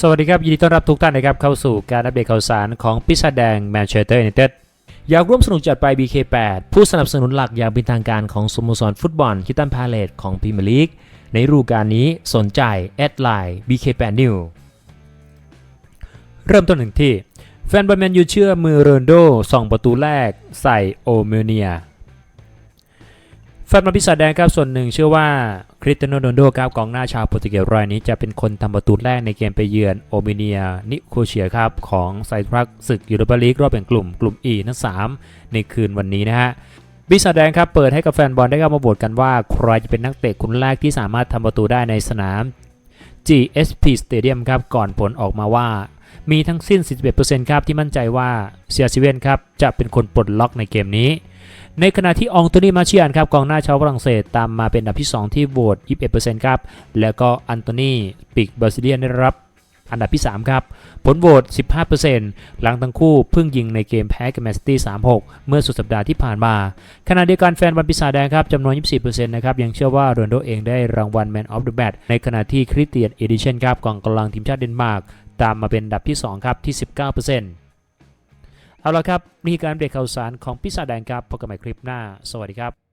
สวัสดีครับ ยินดีต้อนรับทุกท่านนะครับเข้าสู่การอัปเดตข่าวสารของพิซซ่าแดงแมนเชสเตอร์ยูไนเต็ดอยากร่วมสนุกจัดไป BK8 ผู้สนับสนุนหลักอย่างเป็นทางการของสโมสรฟุตบอลคิตันพาเลตของพรีเมียร์ลีกในฤดูกาลนี้สนใจ แอดไลน์ BK8 New เริ่มต้นหนึ่งที่ แฟนบอลแมนยูเชื่อมือโรนลโดส่องประตูแรกใส่โอเมเนีย ฟนบอลพิศาจแดงครับส่วนหนึ่งเชื่อว่าคริสเตียโนโรนโดครับกองหน้าชาวโปรตุเกสรายนี้จะเป็นคนทำประตูแรกในเกมไปเยือนโอเมเนียนิโคเชียครับของไซตรักศึกยูโรปาลีกรอบแบ่งกลุ่มกลุ่ม E ทั้ง 3 ในคืนวันนี้นะฮะพิศาจแดงครับเปิดให้กับแฟนบอลได้เข้ามาโหวตกันว่าใครจะเป็นนักเตะคนแรกที่สามารถทำประตูได้ในสนาม GSP Stadium ครับก่อนผลออกมาว่ามีทั้งสิ้น 41%ครับที่มั่นใจว่าเซียซิเวนครับจะเป็นคนปลดล็อกในเกมนี้ ในขณะที่อองโตนีมาเชียนครับกองหน้าชาวฝรั่งเศสตามมาเป็นอันดับที่ 2 ที่โหวต21%ครับ แล้วก็อันโตนีปีกบราซิเลียนได้รับอันดับที่ 3 ครับ ผลโหวต 15%หลังทั้งคู่เพิ่งยิงในเกมแพ้กับแมนซิตี้ 3-6 เมื่อสุดสัปดาห์ที่ผ่านมา ขณะเดียวกันแฟนบอลปีศาจแดงครับจำนวน 24%นะครับ ยังเชื่อว่าโรนโดเองได้รางวัล Man of the Match ในขณะที่คริสเตียนเอดิชันครับกองกำลังทีมชาติเดนมาร์กตามมาเป็นอันดับที่ 2 ครับที่ 19% เอาละครับนี่การอัปเดตข่าวสารของพิซซ่าแดงครับพบกันใหม่คลิปหน้า สวัสดีครับ